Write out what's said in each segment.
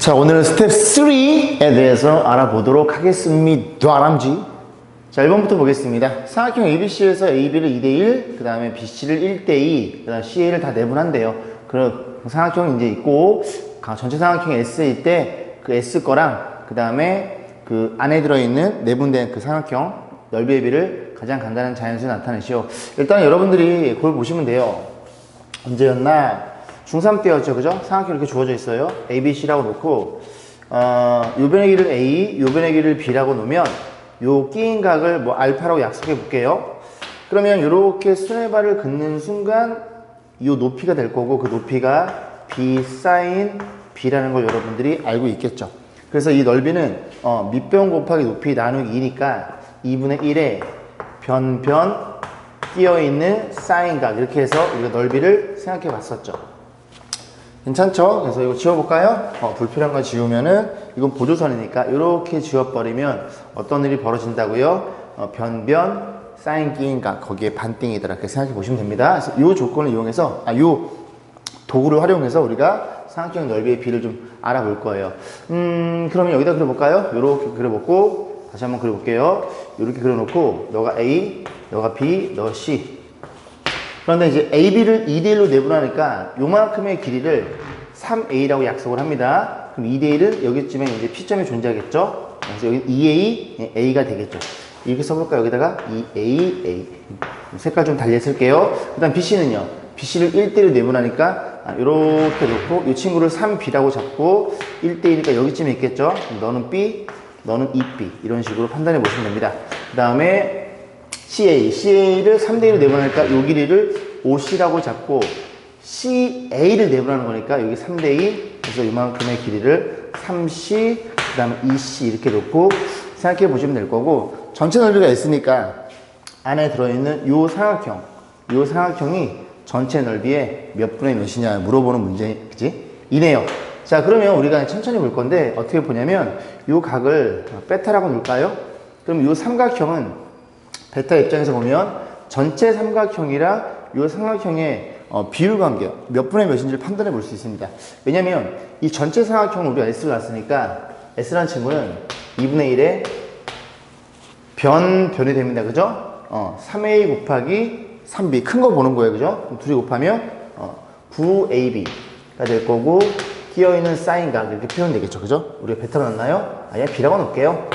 자, 오늘은 스텝 3에 대해서 알아보도록 하겠습니다. 아람지. 자, 1번부터 보겠습니다. 삼각형 ABC에서 AB를 2대1, 그 다음에 BC를 1대2, 그 다음 CA를 다 내분한대요. 그럼 삼각형이 이제 있고, 가- 전체 삼각형 S일 때 그 S 거랑, 그 다음에 그 안에 들어있는 내분된 그 삼각형 넓이의 비를 가장 간단한 자연수로 나타내시오. 일단 여러분들이 그걸 보시면 돼요. 언제였나? 중3 때였죠, 그죠? 삼각형 이렇게 주어져 있어요. A, B, C라고 놓고, 어, 요 변의 길을 A, 요 변의 길을 B라고 놓으면, 요 끼인 각을 뭐 알파라고 약속해 볼게요. 그러면 이렇게 수뇌발을 긋는 순간, 요 높이가 될 거고, 그 높이가 B 사인 B라는 걸 여러분들이 알고 있겠죠. 그래서 이 넓이는, 어, 밑변 곱하기 높이 나누기 2니까 2분의 1에 변변 끼어있는 사인각 이렇게 해서 우리가 넓이를 생각해 봤었죠 괜찮죠? 그래서 이거 지워볼까요? 어, 불필요한 거 지우면은 이건 보조선이니까 이렇게 지워버리면 어떤 일이 벌어진다고요? 어, 변변 사인 끼인각 거기에 반띵이더라 이렇게 생각해 보시면 됩니다 그래서 이 조건을 이용해서 아, 요 도구를 활용해서 우리가 삼각형 넓이의 비를 좀 알아볼 거예요. 음, 그러면 여기다 그려볼까요? 이렇게 그려보고 다시 한번 그려볼게요. 이렇게 그려놓고 너가 A, 너가 B, 너가 C. 그런데 이제 AB를 2대1로 내분하니까 요만큼의 길이를 3A라고 약속을 합니다. 그럼 2대1은 여기쯤에 이제 P점이 존재하겠죠? 그래서 여기 2A, A가 되겠죠. 이렇게 써볼까요? 여기다가 2A, A. 색깔 좀 달리 쓸게요. 그 다음 BC는요. BC를 1대1로 내분하니까 아, 이렇게 놓고 이 친구를 3B라고 잡고 1대1이니까 여기쯤에 있겠죠? 너는 B, 너는 2B. 이런 식으로 판단해 보시면 됩니다. 그 다음에 CA, CA를 3대 1로 내분하니까 이 길이를 OC라고 잡고 CA를 내분하는 거니까 여기 3대 2 그래서 이만큼의 길이를 3C 그 다음에 2C 이렇게 놓고 생각해 보시면 될 거고 전체 넓이가 S니까 안에 들어있는 이 삼각형 이 삼각형이 전체 넓이의 몇 분의 몇이냐 물어보는 문제지 이네요 자 그러면 우리가 천천히 볼 건데 어떻게 보냐면 이 각을 베타라고 놓을까요? 그럼 이 삼각형은 베타 입장에서 보면 전체 삼각형이랑 이 삼각형의 어, 비율 관계 몇 분의 몇인지를 판단해 볼 수 있습니다. 왜냐면 이 전체 삼각형을 우리가 S를 놨으니까 S라는 친구는 2분의 1의 변, 변이 됩니다. 그죠? 어, 3A 곱하기 3B. 큰 거 보는 거예요. 그죠? 둘이 곱하면 어, 9AB가 될 거고 끼어있는 사인각 이렇게 표현되겠죠. 그죠? 우리가 베타로 놨나요? 아예 B라고 놓을게요.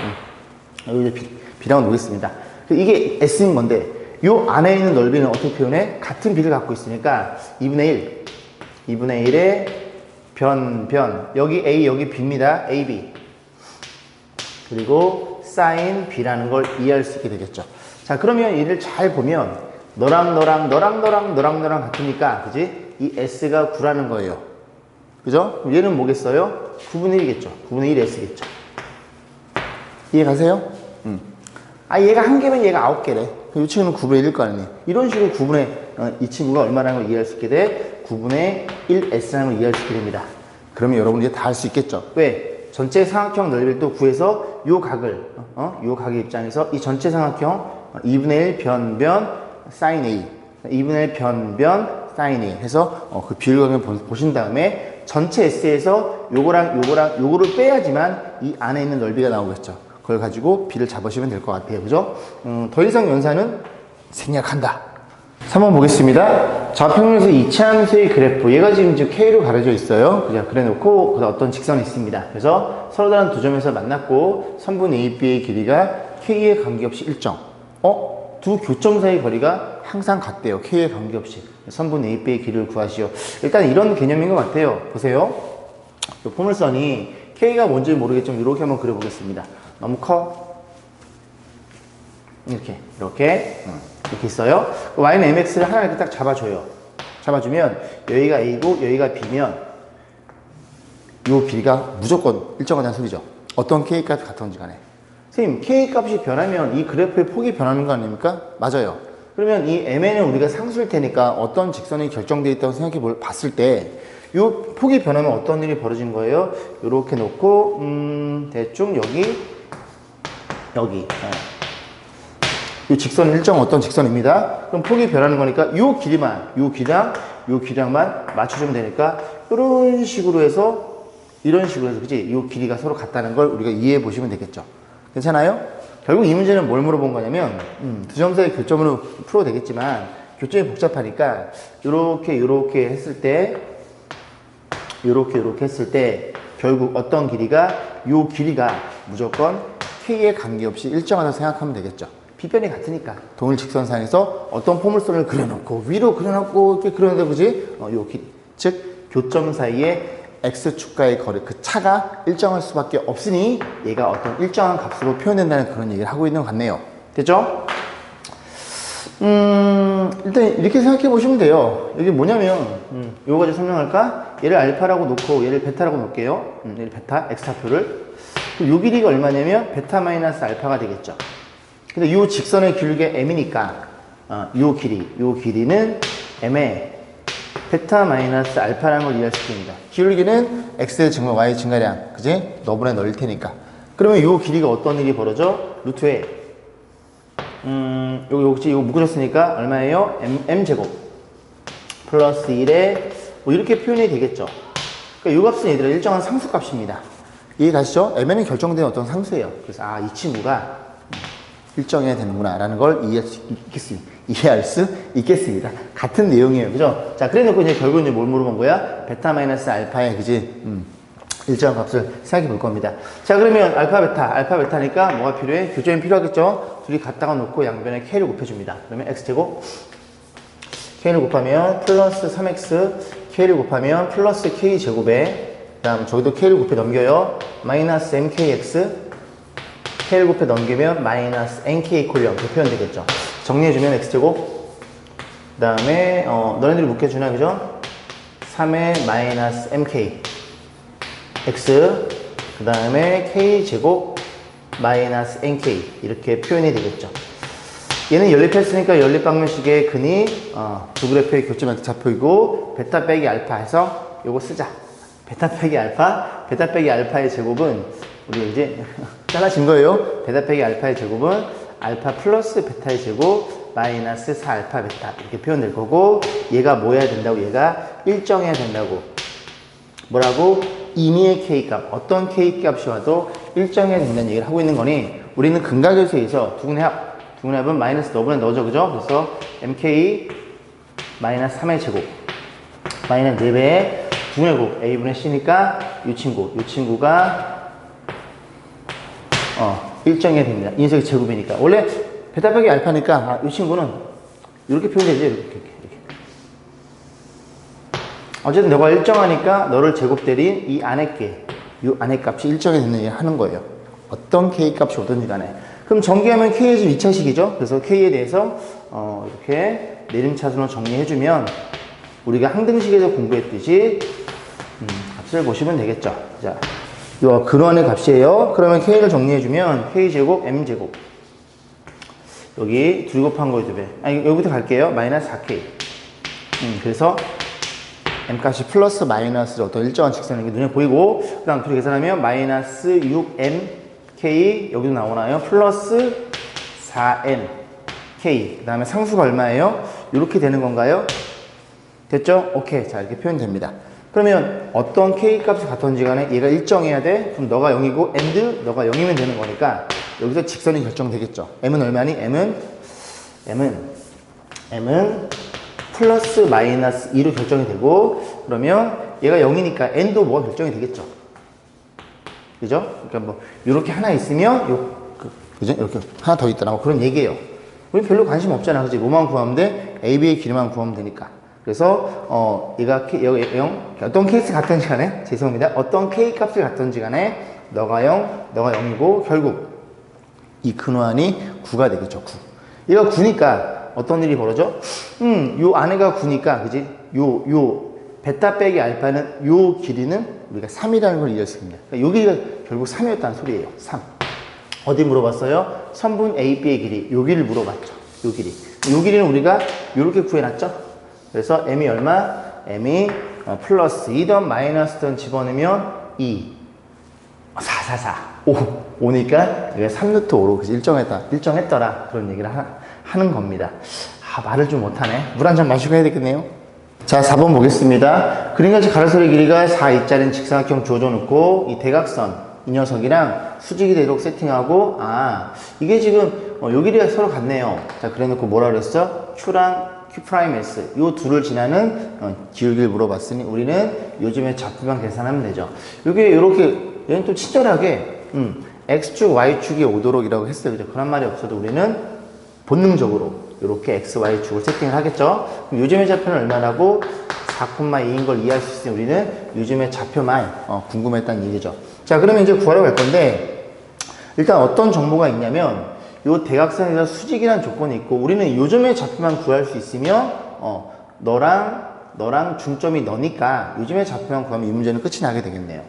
음. 여기 B라고 놓겠습니다. 그 이게 S인 건데 요 안에 있는 넓이는 어떻게 표현해? 같은 B를 갖고 있으니까 2분의 1 2분의 1의 변, 변 여기 A 여기 B입니다. AB 그리고 사인 B라는 걸 이해할 수 있게 되겠죠. 자 그러면 얘를 잘 보면 너랑 너랑 너랑 너랑 너랑 너랑 같으니까 그지? 이 S가 9라는 거예요. 그죠? 얘는 뭐겠어요? 9분의 1이겠죠. 9분의 1 S겠죠. 이해 가세요? 음. 아 얘가 한 개면 얘가 아홉 개래. 이 친구는 9분의 1일 거 아니에요. 이런 식으로 9분의 어, 이 친구가 얼마라는 걸 이해할 수 있게 돼? 9분의 1 S라는 걸 이해할 수 있게 됩니다. 그러면 여러분 이제 다 할 수 있겠죠. 왜? 전체 삼각형 넓이를 또 구해서 요 각을 어? 요 각의 입장에서 이 전체 삼각형 어, 2분의 1 변변 사인 A 2분의 1 변변 사인 A 해서 어, 그 비율각을 보- 보신 다음에 전체 S에서 요거랑 요거랑 요거를 빼야지만 이 안에 있는 넓이가 나오겠죠. 그걸 가지고 B를 잡으시면 될 것 같아요. 그죠? 음, 더 이상 연산은 생략한다. 3번 보겠습니다. 좌평면에서 이차함수의 그래프. 얘가 지금 이제 K로 가려져 있어요. 그냥 그래놓고, 어떤 직선이 있습니다. 그래서 서로 다른 두 점에서 만났고, 선분 AB의 길이가 K에 관계없이 일정. 어? 두 교점 사이 거리가 항상 같대요. K에 관계없이. 선분 AB의 길이를 구하시오. 일단 이런 개념인 것 같아요. 보세요. 이 포물선이 K가 뭔지 모르겠지만 이렇게 한번 그려보겠습니다. 너무 커? 이렇게 이렇게 음, 이렇게 있어요. y는 mx를 하나 이렇게 딱 잡아줘요. 잡아주면 여기가 a고 여기가 b면 이 길이가 무조건 일정하다는 소리죠. 어떤 k 값이 같은지 간에. 선생님 k 값이 변하면 이 그래프의 폭이 변하는 거 아닙니까? 맞아요. 그러면 이 mn은 우리가 상수일 테니까 어떤 직선이 결정되어 있다고 생각해 볼, 봤을 때이 폭이 변하면 어떤 일이 벌어진 거예요? 이렇게 놓고 음, 대충 여기 여기 예. 이 직선 일정 어떤 직선입니다. 그럼 폭이 변하는 거니까 이 길이만, 이 길이랑 이 길이랑만 맞춰주면 되니까 이런 식으로 해서 이런 식으로 해서 그지? 이 길이가 서로 같다는 걸 우리가 이해해 보시면 되겠죠. 괜찮아요? 결국 이 문제는 뭘 물어본 거냐면 음, 두 점 사이 교점으로 풀어도 되겠지만 교점이 복잡하니까 이렇게 이렇게 했을 때 이렇게 이렇게 했을 때 결국 어떤 길이가 이 길이가 무조건 k에 관계없이 일정하다 생각하면 되겠죠. 비변이 같으니까 동일 직선상에서 어떤 포물선을 그려놓고 위로 그려놓고 이렇게 그려놓는데 그지? 어, 요 길이 즉 교점 사이에 x축과의 거리 그 차가 일정할 수밖에 없으니 얘가 어떤 일정한 값으로 표현된다는 그런 얘기를 하고 있는 것 같네요. 됐죠? 음, 일단 이렇게 생각해 보시면 돼요. 이게 뭐냐면, 음, 요거 가지고 설명할까? 얘를 알파라고 놓고 얘를 베타라고 놓을게요. 음, 얘를 베타, 엑스타표를. 요 길이가 얼마냐면 베타 마이너스 알파가 되겠죠. 근데 요 직선의 길게 m이니까, 어, 요 길이, 요 길이는 m의 베타 마이너스 알파라는 걸 이해할 수 있습니다. 기울기는 x의 증가, y의 증가량, 그지? 너분의 너일 테니까. 그러면 요 길이가 어떤 일이 벌어져? 루트에 음, 여기 혹시 이거 묶어줬으니까 얼마예요? m, m 제곱 플러스 1에 뭐 이렇게 표현이 되겠죠. 그러니까 이 값은 얘들아 일정한 상수 값입니다. 이해 가시죠? mn은 결정된 어떤 상수예요. 그래서 아 이 친구가 일정해야 되는구나 라는 걸 이해할 수 있겠습니다. 이해할 수 있겠습니다. 같은 내용이에요. 그죠? 자, 그래 놓고 이제 결국은 이제 뭘 물어본 거야? 베타 마이너스 알파의 그지? 음, 일정한 값을 생각해 볼 겁니다. 자, 그러면 알파 베타, 알파 베타니까 뭐가 필요해? 교점이 필요하겠죠? 둘이 갖다가 놓고 양변에 k를 곱해줍니다. 그러면 x제곱 k를 곱하면 플러스 3x k를 곱하면 플러스 k제곱에 그 다음 저기도 k를 곱해 넘겨요. 마이너스 mkx k를 곱해 넘기면 마이너스 nk 콜 0 이렇게 표현되겠죠. 정리해주면 x제곱 그 다음에 어, 너네들이 묶여주나 그죠? 3의 마이너스 mk x 그 다음에 k 제곱 마이너스 nk 이렇게 표현이 되겠죠. 얘는 연립했으니까 연립방정식의 근이 어, 두 그래프의 교점 좌표이고 베타 빼기 알파 해서 요거 쓰자. 베타 빼기 알파, 베타 빼기 알파의 제곱은 우리 이제 잘라진 거예요. 베타 빼기 알파의 제곱은 알파 플러스 베타의 제곱 마이너스 4알파 베타 이렇게 표현될 거고 얘가 뭐 해야 된다고 얘가 일정해야 된다고 뭐라고? 임의의 K값, 어떤 K값이 와도 일정해야 된다는 얘기를 하고 있는 거니 우리는 근각에서에서 두근의 합, 두근의 합은 마이너스 너분의 너죠, 그죠? 그래서 MK 마이너스 3의 제곱 마이너스 4배의 곱 A분의 C니까 이 친구, 이 친구가 어, 일정해야 됩니다. 인석의 제곱이니까. 원래 베타 빼기 알파니까 아, 이 친구는 이렇게 표현되죠, 이렇게. 이렇게, 이렇게. 어쨌든 너가 일정하니까 너를 제곱 때린 이 안에 게, 이 안에 값이 일정이 됐느냐 하는 거예요. 어떤 k 값이 오든지 간에. 그럼 전개하면 k의 집 2차식이죠. 그래서 k에 대해서 어, 이렇게 내림차순으로 정리해주면 우리가 항등식에서 공부했듯이 음, 값을 보시면 되겠죠. 자, 요 근원의 값이에요. 그러면 k를 정리해주면 k제곱 m제곱 여기 둘 곱한 거에 두 배. 아니 여기부터 갈게요. 마이너스 4k. 음, 그래서 m값이 플러스 마이너스로 어떤 일정한 직선이 눈에 보이고 그 다음 둘이 계산하면 마이너스 6mk 여기도 나오나요? 플러스 4nk 그 다음에 상수가 얼마예요? 이렇게 되는 건가요? 됐죠? 오케이 자 이렇게 표현됩니다 그러면 어떤 k 값이 같은지 간에 얘가 일정해야 돼? 그럼 너가 0이고 and 너가 0이면 되는 거니까 여기서 직선이 결정되겠죠 m은 얼마니? m은 m은 m은 플러스 마이너스 2로 결정이 되고 그러면 얘가 0이니까 n도 뭐가 결정이 되겠죠. 그죠? 그러니까 뭐 이렇게 하나 있으면 요 그, 그죠? 이렇게 하나 더 있더라 뭐 그런 얘기예요. 우리 별로 관심 없잖아. 그지? 뭐만 구하면 돼? a, b의 길이만 구하면 되니까. 그래서 어 얘가 K, 여기 0 어떤 케이스 같은지 간에 죄송합니다. 어떤 k 값을 같던지 간에 너가 0, 너가 0이고 결국 이 근호안이 9가 되겠죠. 9. 얘가 9니까 어떤 일이 벌어져? 음, 요 안에가 9니까, 그지? 요, 요, 베타 빼기 알파는 요 길이는 우리가 3이라는 걸 이해했습니다. 그러니까 요 길이가 결국 3이었다는 소리예요. 3. 어디 물어봤어요? 선분 AB의 길이. 요 길이를 물어봤죠. 요 길이. 요 길이는 우리가 요렇게 구해놨죠? 그래서 M이 얼마? M이 어, 플러스 2던 마이너스던 집어넣으면 2. 4, 4, 4. 5. 5니까 이게 3루트 5로 그지? 일정했다. 일정했더라. 그런 얘기를 하, 하는 겁니다. 아, 말을 좀 못하네. 물 한 잔 마시고 해야 되겠네요. 자, 4번 보겠습니다. 그림같이 가로세로의 길이가 4이짜리인 직사각형 조져 놓고 이 대각선 이 녀석이랑 수직이 되도록 세팅하고 아 이게 지금 어, 요 길이가 서로 같네요. 자 그래 놓고 뭐라 그랬어? Q랑 Q 프라임 S 요 둘을 지나는 어, 기울기를 물어봤으니 우리는 요즘에 좌표만 계산하면 되죠. 요게 요렇게 얘는 또 친절하게 음, X축, Y축이 오도록 이라고 했어요. 그죠? 그런 말이 없어도 우리는 본능적으로 이렇게 x, y 축을 세팅을 하겠죠. 그럼 요즘의 좌표는 얼마라고 4,2인 걸 이해할 수 있으니 우리는 요즘의 좌표만 어, 궁금했다는 얘기죠. 자, 그러면 이제 구하러 갈 건데 일단 어떤 정보가 있냐면 이 대각선에서 수직이라는 조건이 있고 우리는 요즘의 좌표만 구할 수 있으면 어, 너랑 너랑 중점이 너니까 요즘의 좌표만 구하면 이 문제는 끝이 나게 되겠네요.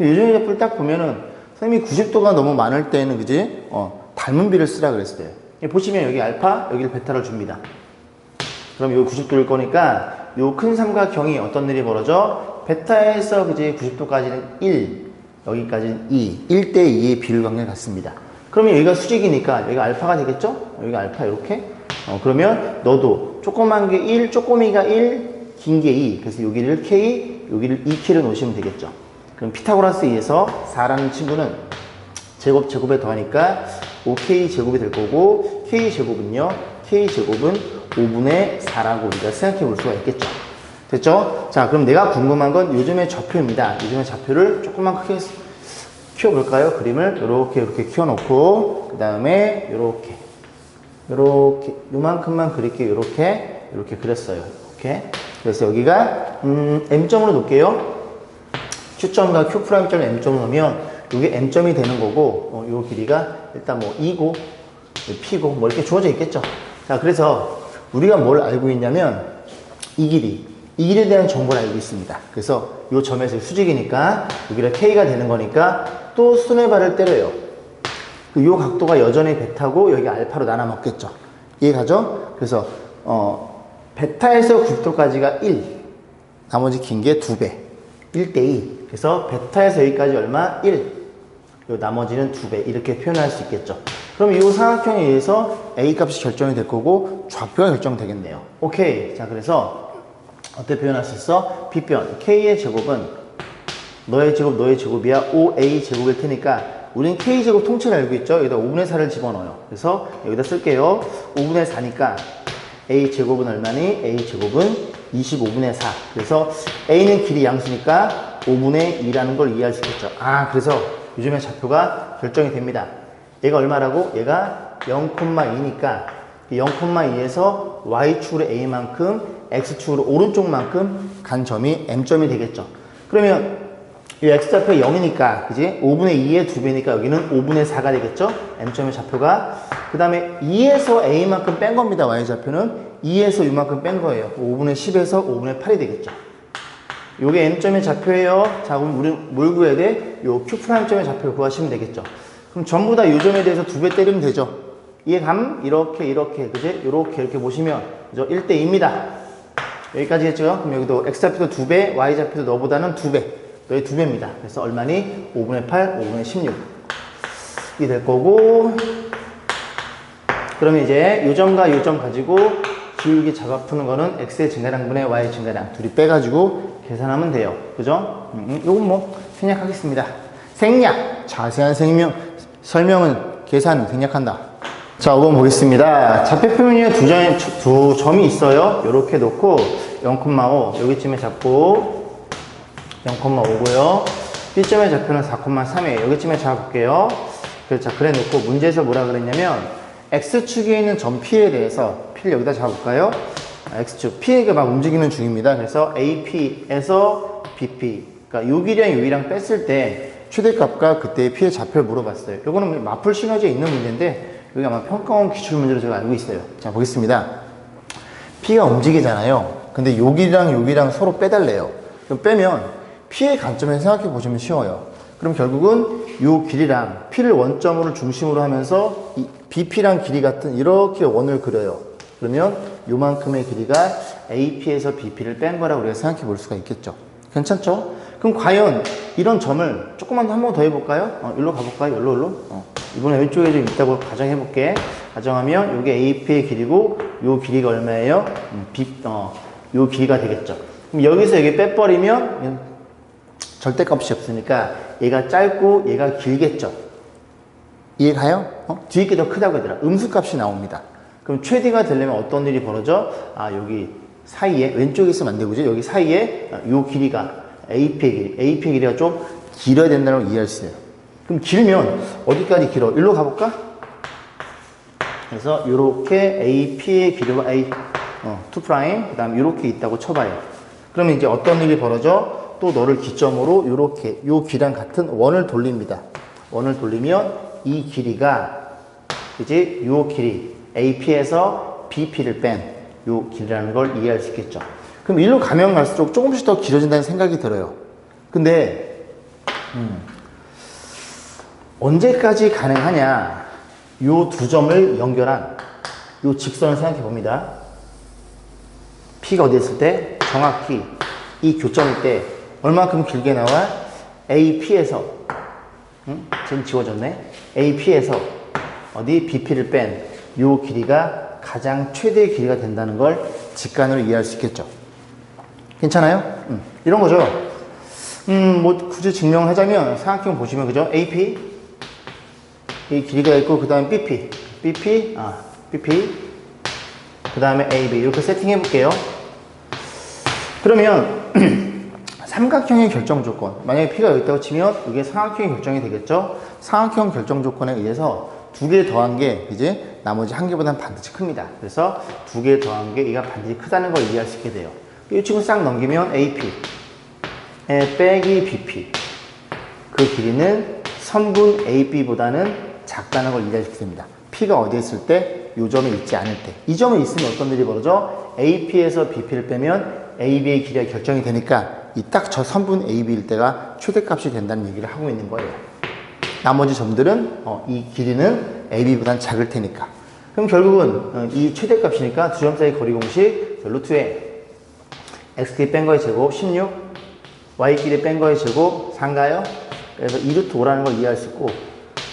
요즘의 좌표를 딱 보면은 선생님이 90도가 너무 많을 때는 그지? 어, 닮은 비를 쓰라 그랬어요. 보시면 여기 알파, 여기를 베타를 줍니다. 그럼 요 90도일 거니까 요 큰 삼각형이 어떤 일이 벌어져? 베타에서 그지 90도까지는 1, 여기까지는 2, 1대 2의 비율 관계가 같습니다. 그러면 여기가 수직이니까 여기가 알파가 되겠죠? 여기가 알파 이렇게. 어, 그러면 너도 조그만 게 1, 쪼꼬미가 1, 긴 게 2. 그래서 여기를 K, 여기를 2K로 놓으시면 되겠죠. 그럼 피타고라스에 의해서 4라는 친구는 제곱 제곱에 더하니까 5k 제곱이 될 거고 k 제곱은요 k 제곱은 5분의 4라고 우리가 생각해 볼 수가 있겠죠 됐죠? 자 그럼 내가 궁금한 건 요즘의 좌표입니다 요즘의 좌표를 조금만 크게 키워볼까요? 그림을 이렇게 이렇게 키워놓고 그 다음에 이렇게 이렇게 요만큼만 그릴게요. 이렇게 이렇게 그렸어요. 이렇게 그래서 여기가 음, m점으로 놓을게요. Q점과 Q'점 M점을 넣으면 이게 M점이 되는 거고 어, 요 길이가 일단 뭐 2고 P고 뭐 이렇게 주어져 있겠죠. 자 그래서 우리가 뭘 알고 있냐면 이 길이 이 길에 대한 정보를 알고 있습니다. 그래서 요 점에서 수직이니까 여기가 K가 되는 거니까 또 순의 발을 때려요 그요 각도가 여전히 베타고 여기 알파로 나눠 먹겠죠 이해가죠? 그래서 어 베타에서 90도까지가 1 나머지 긴 게 2배 1대2 그래서 베타에서 여기까지 얼마? 1. 요 나머지는 2배 이렇게 표현할 수 있겠죠. 그럼 이 삼각형에 의해서 A 값이 결정이 될 거고 좌표가 결정되겠네요. 오케이. 자 그래서 어떻게 표현할 수 있어? B변 K의 제곱은 너의 제곱 너의 제곱이야 5A 제곱일 테니까 우리는 K제곱 통째로 알고 있죠? 여기다 5분의 4를 집어넣어요. 그래서 여기다 쓸게요. 5분의 4니까 A 제곱은 얼마니? A 제곱은 25분의 4. 그래서 A는 길이 양수니까 5분의 2라는 걸 이해할 수 있겠죠. 아, 그래서 요즘에 좌표가 결정이 됩니다. 얘가 얼마라고? 얘가 0,2니까 0,2에서 Y축으로 A만큼 X축으로 오른쪽만큼 간 점이 M점이 되겠죠. 그러면 이 X좌표 0이니까, 그지? 5분의 2의 2배니까 여기는 5분의 4가 되겠죠? M점의 좌표가. 그 다음에 2에서 A만큼 뺀 겁니다. Y좌표는. 2에서 이만큼 뺀 거예요. 5분의 10에서 5분의 8이 되겠죠. 요게 M점의 좌표예요. 자, 그럼 우리 뭘 구해야 돼? 요 Q'점의 좌표를 구하시면 되겠죠. 그럼 전부 다 요 점에 대해서 두 배 때리면 되죠. 이해감? 이렇게, 이렇게, 그지? 이렇게, 이렇게 보시면, 그죠? 1대 2입니다. 여기까지 했죠? 그럼 여기도 X좌표도 두 배, Y좌표도 너보다는 두 배. 너의 두 배입니다. 그래서 얼마니? 5분의 8, 5분의 16. 이게 될 거고, 그러면 이제 요 점과 요점 가지고 기울기 잡아 푸는 거는 x의 증가량분의 y의 증가량 둘이 빼가지고 계산하면 돼요. 그죠? 음, 요건 뭐 생략하겠습니다. 생략! 자세한 생명, 설명은 계산 생략한다. 자, 5번 보겠습니다. 좌표 표면에 두, 점, 두 점이 있어요. 이렇게 놓고 0,5 여기쯤에 잡고 0,5고요. B점의 좌표는 4,3이에요. 여기쯤에 잡아볼게요. 자, 그래 놓고 문제에서 뭐라 그랬냐면 X축에 있는 점 P에 대해서 P를 여기다 잡아볼까요? 아, X축 P가 막 움직이는 중입니다. 그래서 AP에서 BP 그러니까 요 길이랑 요 길이랑 뺐을 때 최대값과 그때의 P의 좌표를 물어봤어요. 요거는 마플 시너지에 있는 문제인데 여기 아마 평가원 기출 문제로 제가 알고 있어요. 자 보겠습니다. P가 움직이잖아요. 근데 요 길이랑 요 길이랑 서로 빼달래요. 그럼 빼면 P의 관점에서 생각해 보시면 쉬워요. 그럼 결국은 요 길이랑 P를 원점으로 중심으로 하면서 이 BP랑 길이 같은 이렇게 원을 그려요. 그러면 요만큼의 길이가 AP에서 BP를 뺀 거라고 우리가 생각해 볼 수가 있겠죠. 괜찮죠? 그럼 과연 이런 점을 조금만 한 번 더 해볼까요? 어, 일로 가볼까요? 일로, 일로? 어, 이번에 왼쪽에 좀 있다고 가정해볼게. 가정하면 요게 AP의 길이고 요 길이가 얼마예요? 음, B, 어, 요 길이가 되겠죠. 그럼 여기서 여기 빼버리면 절대값이 없으니까 얘가 짧고 얘가 길겠죠. 이해가요? 어? 뒤에 게 더 크다고 얘들아. 음수값이 나옵니다. 그럼 최대가 되려면 어떤 일이 벌어져? 아 여기 사이에 왼쪽에 있으면 안 되고죠. 여기 사이에 아, 요 길이가 AP의 길이, AP의 길이가 좀 길어야 된다는 걸 이해할 수 있어요. 그럼 길면 어디까지 길어? 일로 가볼까? 그래서 이렇게 AP의 길이가 A, 어, 2 프라임, 그 다음 이렇게 있다고 쳐봐요. 그러면 이제 어떤 일이 벌어져? 또 너를 기점으로 이렇게 요 길이랑 같은 원을 돌립니다. 원을 돌리면 이 길이가 이제 요 길이 AP에서 BP를 뺀 요 길이라는 걸 이해할 수 있겠죠. 그럼 일로 가면 갈수록 조금씩 더 길어진다는 생각이 들어요. 근데 음, 언제까지 가능하냐? 요 두 점을 연결한 요 직선을 생각해 봅니다. P가 어디 있을 때 정확히 이 교점일 때 얼마큼 길게 나와? AP에서 응? 지금 지워졌네. AP에서 어디 BP를 뺀 요 길이가 가장 최대 길이가 된다는 걸 직관으로 이해할 수 있겠죠. 괜찮아요? 음, 이런 거죠. 음, 뭐 굳이 증명하자면 삼각형 보시면 그죠? AP 이 길이가 있고 그 다음에 BP, BP, 아, BP, 그 다음에 AB 이렇게 세팅해 볼게요. 그러면 삼각형의 결정 조건 만약에 P가 여기 있다고 치면 이게 삼각형의 결정이 되겠죠. 삼각형 결정 조건에 의해서 두 개 더한 게 이제 나머지 한 개보다는 반드시 큽니다. 그래서 두 개 더한 게 얘가 반드시 크다는 걸 이해할 수 있게 돼요. 이 친구 싹 넘기면 AP 에 빼기 BP 그 길이는 선분 AB보다는 작다는 걸 이해할 수 있습니다. P가 어디에 있을 때, 이 점에 있지 않을 때. 이 점에 있으면 어떤 일이 벌어져? AP에서 BP를 빼면 AB의 길이가 결정이 되니까 이 딱 저 선분 AB일 때가 최대값이 된다는 얘기를 하고 있는 거예요. 나머지 점들은 어, 이 길이는 AB보다는 작을 테니까. 그럼 결국은 어, 이 최대값이니까 두 점 사이 거리 공식 루트에 x끼리 뺀 거의 제곱 16, y끼리 뺀 거의 제곱 4인가요? 그래서 2루트 5라는 걸 이해할 수 있고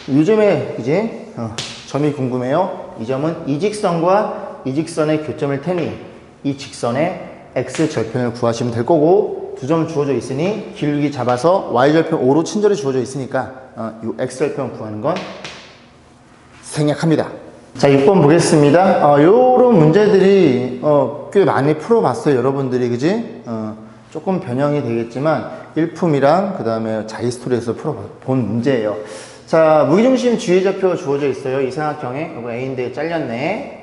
요즘에 이제 어, 점이 궁금해요. 이 점은 이 직선과 이 직선의 교점일 테니 이 직선의 x 절편을 구하시면 될 거고 두 점 주어져 있으니 길기 잡아서 y 절편 5로 친절히 주어져 있으니까 어, 이 x 절편 구하는 건 생략합니다. 자, 6번 보겠습니다. 어, 요런 문제들이, 어, 꽤 많이 풀어봤어요, 여러분들이, 그지? 어, 조금 변형이 되겠지만, 일품이랑, 그 다음에 자이스토리에서 풀어본 문제예요. 자, 무게중심 주의좌표 주어져 있어요. 이 삼각형에. 이거 A인데 잘렸네.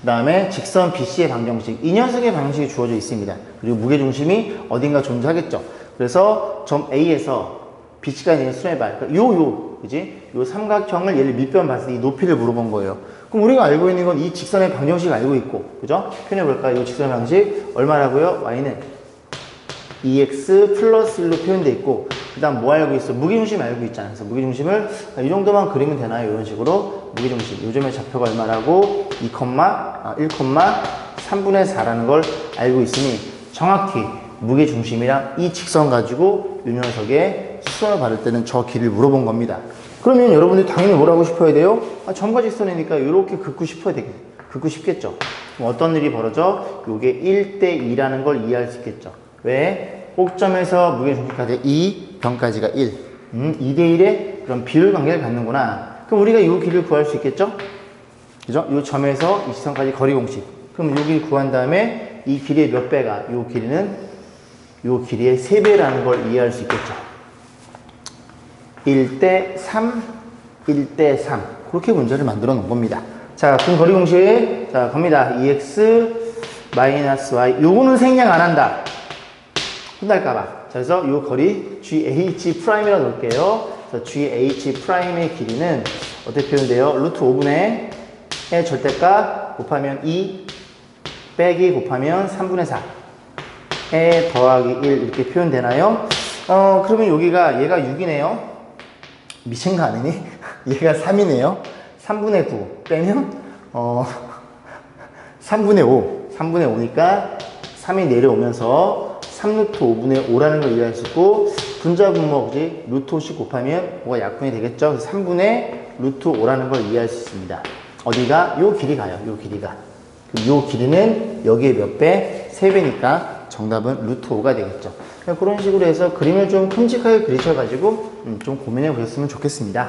그 다음에 직선 BC의 방정식. 이 녀석의 방식이 주어져 있습니다. 그리고 무게중심이 어딘가 존재하겠죠. 그래서 점 A에서 BC가 있는 수레발. 그러니까 요, 요, 그지? 요 삼각형을 얘를 밑변 봤을 때 이 높이를 물어본 거예요. 그럼 우리가 알고 있는 건 이 직선의 방정식을 알고 있고, 그죠? 표현해볼까? 요 직선의 방식, 얼마라고요? y는 2x 플러스 1로 표현되어 있고, 그 다음 뭐 알고 있어? 무게중심 알고 있잖아. 그래서 무게중심을 이 정도만 그리면 되나요? 이런 식으로. 무게중심. 요즘의 좌표가 얼마라고? 2, 아, 1, 3분의 4라는 걸 알고 있으니 정확히 무게중심이랑 이 직선 가지고 이 녀석의 수선을 받을 때는 저 길을 물어본 겁니다. 그러면 여러분들이 당연히 뭘 하고 싶어야 돼요? 아, 점과 직선이니까 이렇게 긋고 싶어야 되겠, 긋고 싶겠죠. 어떤 일이 벌어져? 요게 1대2라는 걸 이해할 수 있겠죠. 왜? 꼭점에서 무게중심까지 2, 변까지가 1. 음, 2대1의 그런 비율 관계를 갖는구나. 그럼 우리가 이 길을 구할 수 있겠죠? 그죠? 이 점에서 이 지선까지 거리 공식. 그럼 여기 구한 다음에 이 길이의 몇 배가, 이 길이는 이 길이의 3배라는 걸 이해할 수 있겠죠. 1대 3, 1대 3. 그렇게 문제를 만들어 놓은 겁니다. 자, 그럼 거리 공식. 자, 갑니다. 2x 마이너스 y. 요거는 생략 안 한다. 혼날까봐. 자, 그래서 요 거리 gh 프라임이라고 놓을게요. 그래서 gh 프라임의 길이는 어떻게 표현돼요? 루트 5분의 의 절대값 곱하면 2 빼기 곱하면 3분의 4. 에 더하기 1 이렇게 표현되나요? 어, 그러면 여기가 얘가 6이네요. 미친 거 아니니? 얘가 3이네요. 3분의 9 빼면 어 3분의 5. 3분의 5니까 3이 내려오면서 3루트 5분의 5라는 걸 이해할 수 있고 분자 분모지 루트 50 곱하면 5가 약분이 되겠죠. 그래서 3분의 루트 5라는 걸 이해할 수 있습니다. 어디가? 요 길이 가요. 요 길이가. 요 길이는 여기에 몇 배? 3배니까 정답은 루트 5가 되겠죠. 그런 식으로 해서 그림을 좀 큼직하게 그리셔가지고 음, 좀 고민해 보셨으면 좋겠습니다.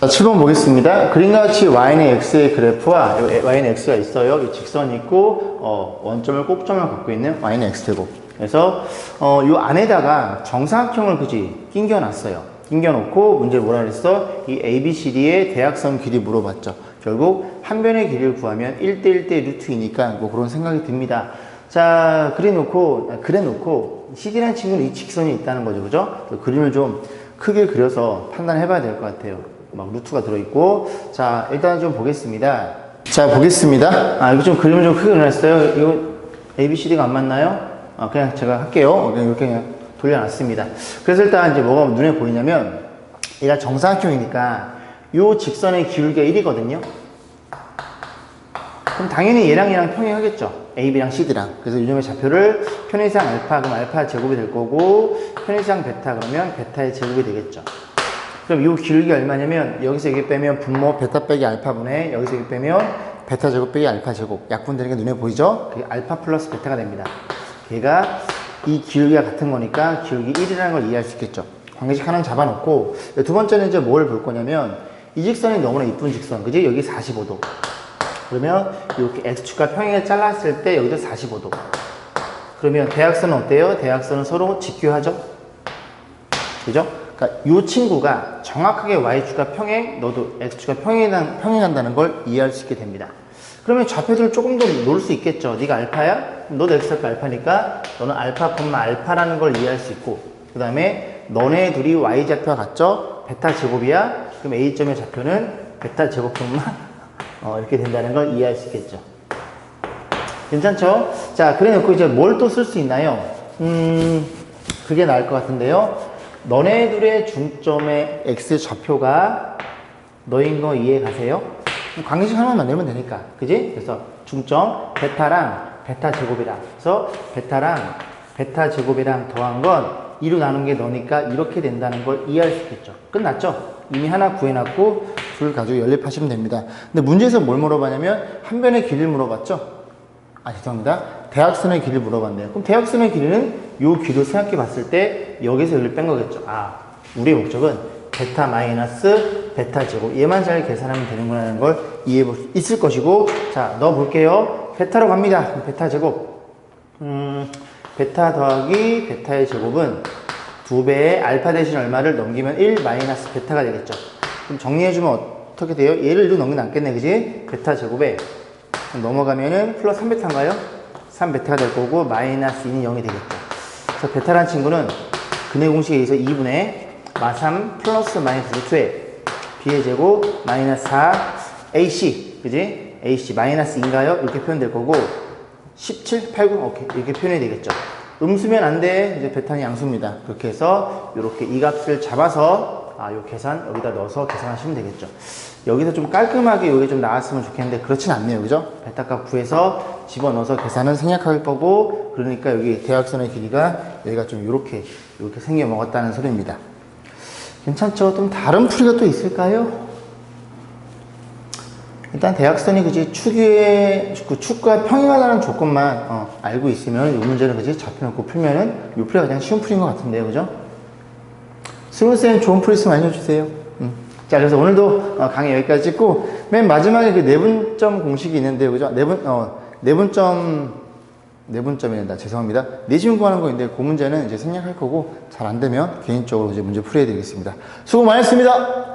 자, 7번 보겠습니다. 그림과 같이 y는 x의 그래프와 요 y는 x가 있어요. 이 직선이 있고 어, 원점을 꼭점을 갖고 있는 y는 x제곱. 그래서 어, 요 안에다가 정사각형을 그지 낑겨놨어요. 낑겨놓고 문제 뭐라 그랬어? 이 ABCD의 대각선 길이 물어봤죠. 결국 한 변의 길이를 구하면 1대 1대 루트이니까 뭐 그런 생각이 듭니다. 자, 그래 놓고, 아, 그래 놓고, CD라는 친구는 이 직선이 있다는 거죠. 그죠? 그 그림을 좀 크게 그려서 판단해 봐야 될 것 같아요. 막 루트가 들어있고. 자, 일단 좀 보겠습니다. 자, 보겠습니다. 아, 이거 좀 그림을 좀 크게 그려놨어요. 이거 ABCD가 안 맞나요? 아, 그냥 제가 할게요. 그냥 이렇게 그냥 돌려놨습니다. 그래서 일단 이제 뭐가 눈에 보이냐면, 얘가 정사각형이니까 요 직선의 기울기가 1이거든요. 그럼 당연히 얘랑 얘랑 평행하겠죠. AB랑 CD랑. 그래서 요즘에 좌표를 편의상 알파, 그럼 알파 제곱이 될 거고, 편의상 베타, 그러면 베타의 제곱이 되겠죠. 그럼 요 기울기가 얼마냐면, 여기서 여기 빼면 분모 베타 빼기 알파분의, 여기서 여기 빼면 베타 제곱 빼기 알파 제곱. 약분되는 게 눈에 보이죠? 그게 알파 플러스 베타가 됩니다. 걔가 이 기울기가 같은 거니까 기울기 1이라는 걸 이해할 수 있겠죠. 관계식 하나는 잡아놓고, 두 번째는 이제 뭘 볼 거냐면, 이 직선이 너무나 이쁜 직선, 그지? 여기 45도. 그러면 이렇게 x축과 평행을 잘랐을 때 여기도 45도. 그러면 대각선은 어때요? 대각선은 서로 직교하죠? 그죠? 그러니까 이 친구가 정확하게 y축과 평행, 너도 x축과 평행한, 평행한다는 걸 이해할 수 있게 됩니다. 그러면 좌표들을 조금 더 놓을 수 있겠죠. 네가 알파야? 너도 x축과 알파니까 너는 알파, 알파라는 걸 이해할 수 있고 그 다음에 너네 둘이 y좌표가 같죠? 베타 제곱이야? 그럼 a점의 좌표는 베타 제곱분만 어, 이렇게 된다는 걸 이해할 수 있겠죠. 괜찮죠? 자, 그래 놓고 이제 뭘 또 쓸 수 있나요? 음, 그게 나을 것 같은데요. 너네들의 중점의 x 좌표가 너인 거 이해 가세요? 관계식 하나만 만들면 되니까. 그지? 그래서 중점 베타랑 베타 제곱이랑. 그래서 베타랑 베타 제곱이랑 더한 건 2로 나눈 게 너니까 이렇게 된다는 걸 이해할 수 있겠죠. 끝났죠? 이미 하나 구해놨고 둘 가지고 연립하시면 됩니다. 근데 문제에서 뭘 물어봤냐면 한 변의 길이를 물어봤죠? 아 죄송합니다. 대학선의 길이를 물어봤네요. 그럼 대학선의 길이는 요 길을 생각해 봤을 때 여기서 여기를 뺀 거겠죠. 아 우리의 목적은 베타 마이너스 베타 제곱 얘만 잘 계산하면 되는구나라는 걸 이해해 볼 수 있을 것이고 자 넣어 볼게요. 베타로 갑니다. 베타 제곱 음 베타 더하기 베타의 제곱은 두 배의 알파 대신 얼마를 넘기면 1 마이너스 베타가 되겠죠. 그럼 정리해주면 어떻게 돼요? 얘를 1로 넘기면 남겠네, 그지? 베타 제곱에 넘어가면은 플러스 3베타인가요? 3베타가 될 거고 마이너스 2는 0이 되겠죠. 그래서 베타란 친구는 근해 공식에 의해서 2분의 마3 플러스 마이너스 루트에 b의 제곱 마이너스 4 ac 그지? Ac 마이너스 2인가요? 이렇게 표현될 거고 17, 8, 9 오케이 이렇게 표현이 되겠죠. 음수면 안 돼. 이제 베타는 양수입니다. 그렇게 해서 이렇게 이 값을 잡아서 아, 요 계산 여기다 넣어서 계산하시면 되겠죠. 여기서 좀 깔끔하게 여기 좀 나왔으면 좋겠는데 그렇진 않네요. 그죠? 베타 값 구해서 집어넣어서 계산은 생략할 거고 그러니까 여기 대각선의 길이가 여기가 좀 이렇게 이렇게 생겨 먹었다는 소리입니다. 괜찮죠? 좀 다른 풀이가 또 있을까요? 일단 대각선이 그지 축의 그 축과 평행하다는 조건만 어, 알고 있으면 이 문제는 그지 잡혀놓고 풀면은 이 풀이가 가장 쉬운 풀인 것 같은데요, 그죠? 스무쌤 좋은 풀 있으면 알려주세요. 음. 자, 그래서 오늘도 어, 강의 여기까지 찍고 맨 마지막에 그 내분점 공식이 있는데요, 그죠? 내분 어 내분점 내분점이란다. 죄송합니다. 내신 구하는 거인데 그 문제는 이제 생략할 거고 잘 안 되면 개인적으로 이제 문제 풀이해 드리겠습니다. 수고 많으셨습니다.